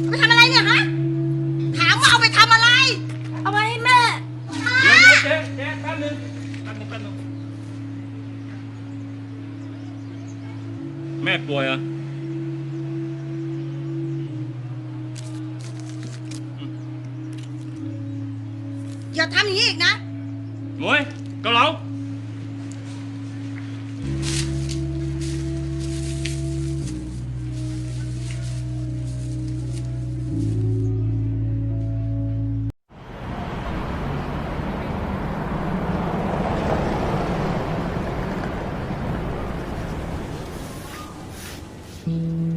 เอาไปทำอะไรเนี่ยฮะ ถามว่าเอาไปทำอะไร เอาไปให้แม่เดี๋ยวเดี๋ยวเจ๊เจ๊แป๊บนึงแป๊บนึงแป๊บนึงแม่ป่วยเหรอะอย่าทำอย่างนี้อีกนะหมวยเกาเหลา 15,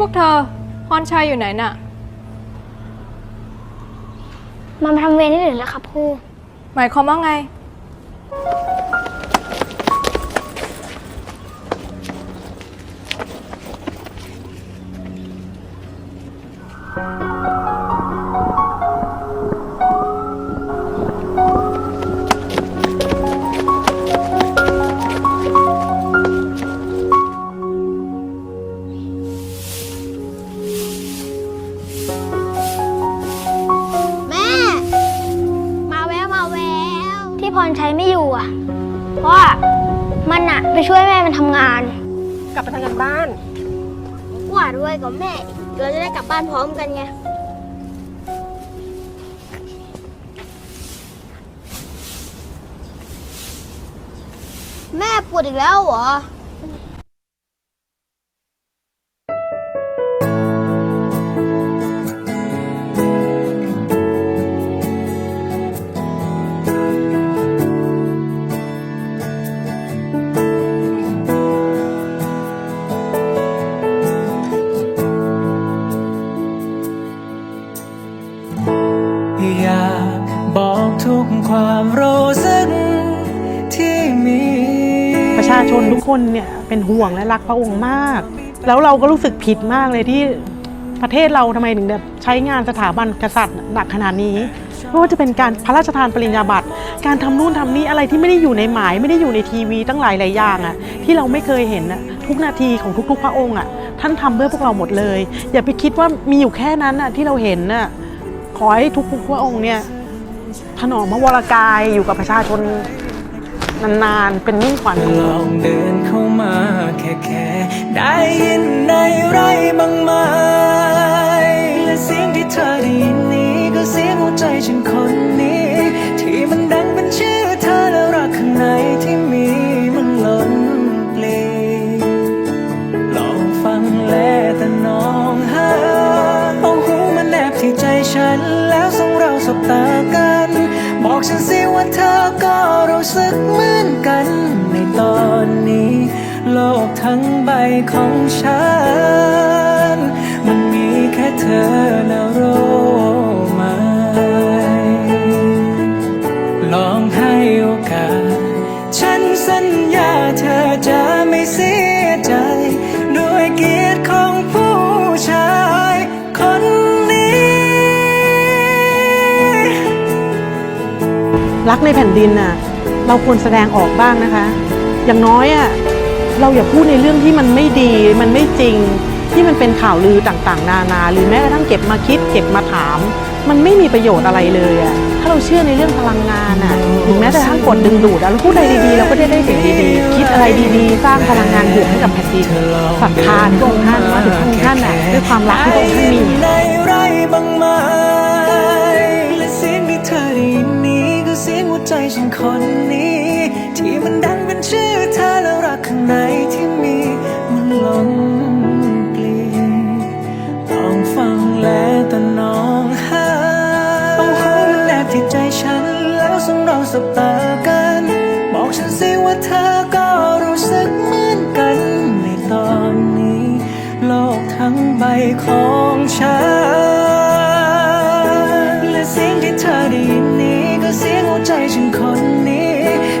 พวกเธอ พรชัยอยู่ไหนน่ะมาทำเวรนี่หรือแล้วครับครูหมายความว่าไง พรชัยไม่อยู่อะ เพราะว่ามันอะไปช่วยแม่มันทำงาน กลับไปทำงานบ้าน กว่าด้วยกับแม่ เราจะได้กลับบ้านพร้อมกันไง แม่ปวดอีกแล้วเหรอ ชาชนทุกคนเนี่ยเป็นห่วงและรักพระองค์มาก แล้วเราก็รู้สึกผิดมากเลยที่ประเทศเราทำไมถึงแบบใช้งานสถาบันกษัตริย์หนักขนาดนี้ไม่ว่าจะเป็นการพระราชทานปริญญาบัตร การทำนู่นทำนี่อะไรที่ไม่ได้อยู่ในหมาย ไม่ได้อยู่ในทีวีตั้งหลายหลายอย่างอะที่เราไม่เคยเห็นอะทุกนาทีของทุก ๆ พระองค์อะท่านทำเพื่อพวกเราหมดเลย อย่าไปคิดว่ามีอยู่แค่นั้นอะที่เราเห็นน่ะขอให้ทุกๆพระองค์เนี่ยถนอมพระวรกายอยู่กับประชาชน นานๆ เป็นมิ่งขวัญลองเดินเข้ามาแค่แค่ได้ยินในไรบางไหมและเสียงที่เธอได้ยินนี้ก็เสียงหัวใจฉันคนนี้ ที่มันดังเป็นชื่อเธอแล้วรักข้างในที่มีมันล้นเปลี่ลองฟังแลแต่น้องหาเอาหูมาแนบที่ใจฉัน สึกเหมือนกันในตอนนี้ โลกทั้งใบของฉัน มันมีแค่เธอนะรู้ไหมลองให้โอกาส ฉันสัญญาเธอจะไม่เสียใจ ด้วยเกียรติของผู้ชายคนนี้ รักในแผ่นดินน่ะ เราควรแสดงออกบ้างนะคะ อย่างน้อยอะเราอย่าพูดในเรื่องที่มันไม่ดีมันไม่จริง ที่มันเป็นข่าวลือต่างๆ นานาหรือแม้กระทั่งเก็บมาคิด เก็บมาถาม มันไม่มีประโยชน์อะไรเลยอะถ้าเราเชื่อในเรื่องพลังงานอะถึงแม้แต่ทั้งกดดึงดูดอะเราพูดอะไรดีๆเราก็ได้ได้สิ่งดีๆ คิดอะไรดีๆ สร้างพลังงานบวกให้กับแผ่นดินศรัทธาที่พระองค์ท่านว่าถึงพระองค์ท่านน่ะด้วยความรักที่พระองค์ท่านมี ในไรบ้างไหมและเสียงที่เธอได้ยิน เสียงหัวใจฉันคนนี้ ที่มันดังเป็นชื่อเธอแล้วรักข้างในที่มีมันหลงเปลี่ยนต้องฟังแลแต่นองหาเอาหูมันแนบที่ใจฉัน แล้วสมเราสบตากัน บอกฉันสิว่าเธอก็รู้สึกเหมือนกัน ในตอนนี้ โลกทั้งใบของฉัน และเสียงที่เธอได้ยินนี้ก็เสียง ฉันคนนี้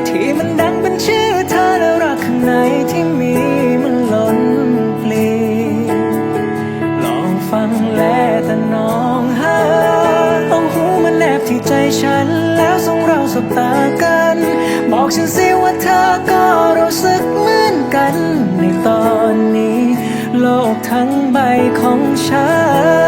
ที่มันดังเป็นชื่อเธอแล้วรักข้างในที่มีมันล้นปลีลองฟังแลแต่น้องหาต้องหูมันแนบที่ใจฉัน แล้วส่งเราสบตากัน บอกฉันสิว่าเธอก็รู้สึกเหมือนกัน ในตอนนี้ โลกทั้งใบของฉัน